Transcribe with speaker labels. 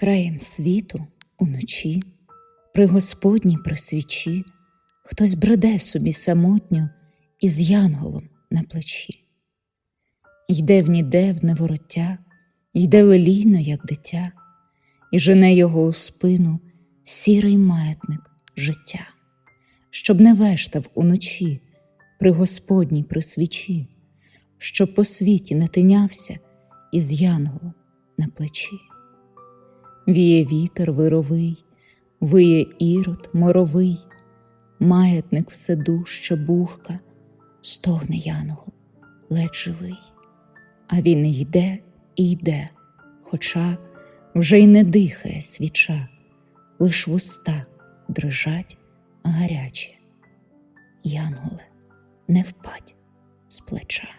Speaker 1: Краєм світу уночі, при Господній при свічі, хтось бреде собі самотньо із янголом на плечі. Йде в ніде в невороття, йде лелійно, як дитя, і жене його у спину сірий маятник життя, щоб не вештав уночі при Господній при свічі, щоб по світі не тинявся із янголом на плечі. Віє вітер вировий, виє ірод моровий, маятник вседужча бухка, стогне янгол, ледь живий. А він йде і йде, хоча вже й не дихає свіча, лиш вуста дрижать гарячі. Янголе, не впадь з плеча.